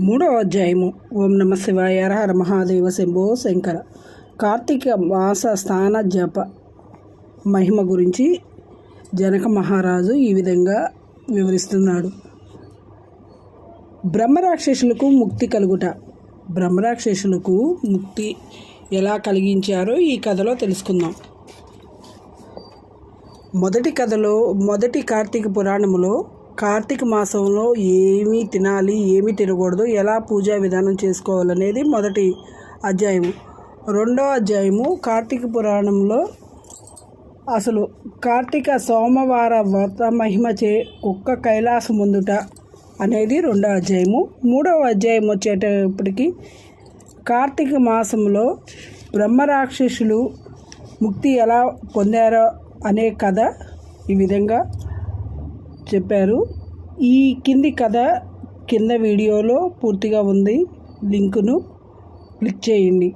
మూడవ అధ్యాయము. ఓం నమ శివాయ హర హర మహాదేవ శంభో శంకర. కార్తీక మాస స్థాన జప మహిమ గురించి జనక మహారాజు ఈ విధంగా వివరిస్తున్నాడు. బ్రహ్మరాక్షసులకు ముక్తి కలుగుట. బ్రహ్మరాక్షసులకు ముక్తి ఎలా కలిగించారో ఈ కథలో తెలుసుకుందాం. మొదటి కథలో మొదటి కార్తీక పురాణములో కార్తీక మాసంలో ఏమి తినాలి ఏమి తినకూడదు ఎలా పూజా విధానం చేసుకోవాలనేది మొదటి అధ్యాయము. రెండో అధ్యాయము కార్తీక పురాణంలో అసలు కార్తీక సోమవార వ్రత మహిమచే కుక్క కైలాస ముందుట అనేది రెండో అధ్యాయము. మూడవ అధ్యాయం వచ్చేటప్పటికి కార్తీక మాసంలో బ్రహ్మరాక్షసులు ముక్తి ఎలా పొందారో అనే కథ ఈ విధంగా చెప్పారు. ఈ కింది కథ కింద వీడియోలో పూర్తిగా ఉంది. లింకును క్లిక్ చేయండి.